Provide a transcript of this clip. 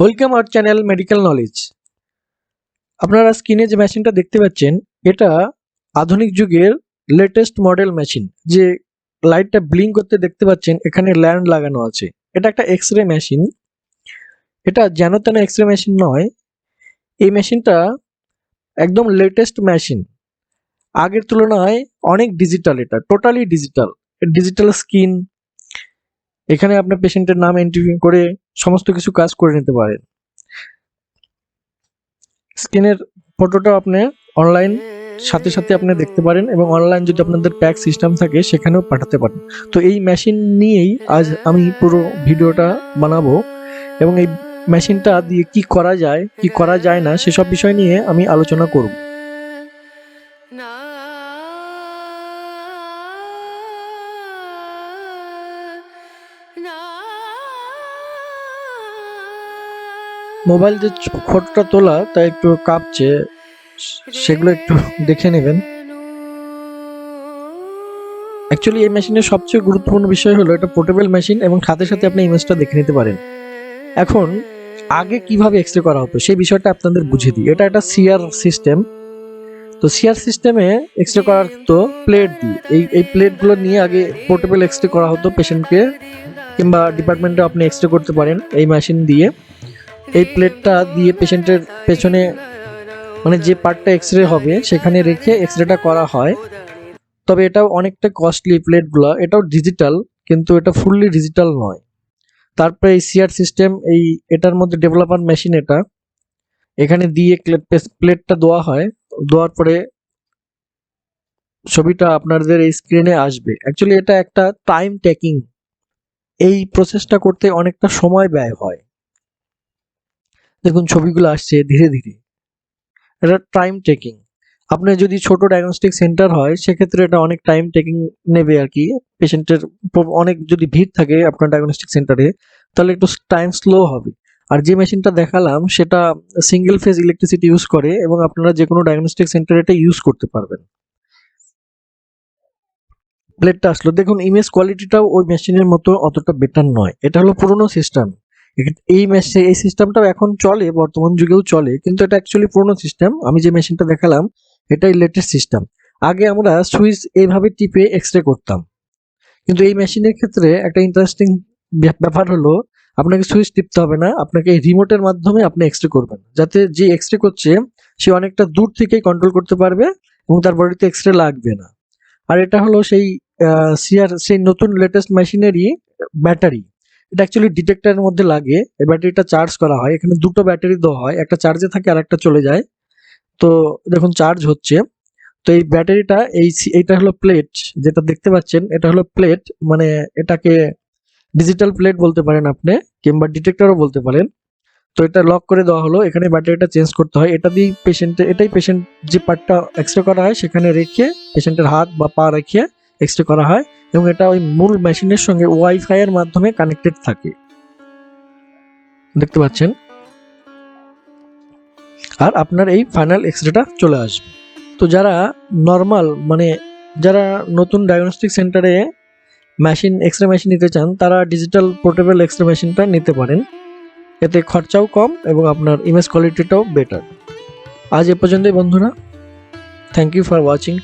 Welcome our channel medical knowledge আপনারা স্ক্রিনে যে মেশিনটা দেখতে পাচ্ছেন, এটা আধুনিক যুগের লেটেস্ট মডেল মেশিন যে লাইটটা ব্লিঙ্ক করতে দেখতে পাচ্ছেন, এখানে ল্যান্ড লাগানো আছে। এটা একটা এক্স রে মেশিন এটা যেন তেন এক্স রে মেশিন নয়। এই মেশিনটা একদম লেটেস্ট মেশিন আগের তুলনায় অনেক ডিজিটাল এটা টোটালি ডিজিটাল ডিজিটাল স্ক্রিন এখানে আপনার পেশেন্টের নাম এন্ট্রি করে সমস্ত কিছু কাজ করে নিতে পারেন। স্ক্রিনের ফটোটা আপনি অনলাইন সাথে সাথে আপনি দেখতে পারেন এবং অনলাইন যদি আপনাদের প্যাক সিস্টেম থাকে সেখানেও পাঠাতে পারেন। তো এই মেশিন নিয়েই আজ আমি পুরো ভিডিওটা বানাবো এবং এই মেশিনটা দিয়ে কি করা যায়, কি করা যায় না সেসব বিষয় নিয়ে আমি আলোচনা করব। মোবাইল যে ফটোটা তোলা তা একটু কাঁপছে। সেগুলো একটু দেখে নেবেন। অ্যাকচুয়ালি এই মেশিনের সবচেয়ে গুরুত্বপূর্ণ বিষয় হলো, এটা পোর্টেবল মেশিন এবং সাথে সাথে আপনি ইমেজটা দেখে নিতে পারেন। এখন, আগে কীভাবে এক্স রে করা হতো, সেই বিষয়টা আপনাদের বুঝিয়ে দিই। এটা একটা সিআর সিস্টেম তো সিআর সিস্টেমে এক্স রে করার তো প্লেট দিয়ে। এই এই প্লেটগুলো নিয়ে আগে পোর্টেবল এক্স রে করা হতো পেশেন্টকে কিংবা ডিপার্টমেন্টে আপনি এক্স রে করতে পারেন এই মেশিন দিয়ে। এই প্লেটটা দিয়ে পেশেন্টের পেছনে মানে যে পার্টটা এক্স রে হবে সেখানে রেখে এক্স করা হয়। তবে এটাও অনেকটা কস্টলি প্লেটগুলো এটাও ডিজিটাল কিন্তু এটা ফুললি ডিজিটাল নয়। তারপরে এই সিআর সিস্টেম এই এটার মধ্যে ডেভেলপার মেশিন এটা। এখানে দিয়ে প্লেটটা দেওয়া হয়। দেওয়ার পরে ছবিটা আপনাদের এই স্ক্রিনে আসবে। অ্যাকচুয়ালি এটা একটা টাইম টেকিং এই প্রসেসটা করতে অনেকটা সময় ব্যয় হয়। দেখুন, ছবিগুলো আসছে ধীরে ধীরে। এটা টাইম টেকিং আপনার যদি ছোট ডায়াগনস্টিক সেন্টার হয়, সেক্ষেত্রে এটা অনেক টাইম টেকিং নেবে আর কি। পেশেন্টের অনেক যদি ভিড় থাকে আপনার ডায়াগনস্টিক সেন্টারে তাহলে একটু টাইম স্লো হবে। আর যে মেশিনটা দেখালাম, সেটা সিঙ্গেল ফেজ ইলেকট্রিসিটি ইউজ করে এবং আপনারা যে কোনো ডায়াগনস্টিক সেন্টারে এটা ইউজ করতে পারবেন। প্লেটটা আসলো। দেখুন ইমেজ কোয়ালিটিটাও ওই মেশিনের মতো অতটা বেটার নয়। এটা হলো পুরনো সিস্টেম এই মেশিন এই সিস্টেমটাও এখন চলে, বর্তমান যুগেও চলে, কিন্তু এটা অ্যাকচুয়ালি পুরনো সিস্টেম আমি যে মেশিনটা দেখালাম, এটাই লেটেস্ট সিস্টেম আগে আমরা সুইচ এইভাবে টিপে এক্স রে করতাম। কিন্তু এই মেশিনের ক্ষেত্রে একটা ইন্টারেস্টিং ব্যাপার হলো, আপনাকে সুইচ টিপতে হবে না। আপনাকে রিমোটের মাধ্যমে আপনি এক্স রে করবেন। যাতে যে এক্স রে করছে, সে অনেকটা দূর থেকেই কন্ট্রোল করতে পারবে এবং তার বডিতে এক্স রে লাগবে না। আর এটা হলো সেই সিআর সেই নতুন লেটেস্ট মেশিনেরই ব্যাটারি এটা অ্যাকচুয়ালি ডিটেক্টরের মধ্যে লাগে। এই ব্যাটারিটা চার্জ করা হয়। এখানে দুটো ব্যাটারি দেওয়া হয়। একটা চার্জে থাকে আর একটা চলে যায়। তো দেখুন চার্জ হচ্ছে। তো এই ব্যাটারিটা এই এইটা হলো প্লেট যেটা দেখতে পাচ্ছেন, এটা হলো প্লেট মানে এটাকে ডিজিটাল প্লেট বলতে পারেন আপনি, কিংবা ডিটেক্টরও বলতে পারেন। তো এটা লক করে দেওয়া হলো। এখানে ব্যাটারিটা চেঞ্জ করতে হয়। এটা দিয়ে পেশেন্টের এটাই পেশেন্ট যে পার্টটা এক্সরে করা হয়, সেখানে রেখে পেশেন্টের হাত বা পা রেখে এক্সরে করা হয় এবং এটা ওই মূল মেশিনের সঙ্গে ওয়াইফাই এর মাধ্যমে কানেক্টেড থাকে। দেখতে পাচ্ছেন? আর আপনার এই ফাইনাল এক্সরেটা চলে আসবে। তো যারা নর্মাল মানে যারা নতুন ডায়াগনস্টিক সেন্টারে মেশিন এক্সরে মেশিন নিতে চান, তারা ডিজিটাল পোর্টেবল এক্সরে মেশিনটা নিতে পারেন। এতে খরচাও কম এবং আপনার ইমেজ কোয়ালিটিটাও বেটার আজ এ পর্যন্তই বন্ধুরা। Thank you for watching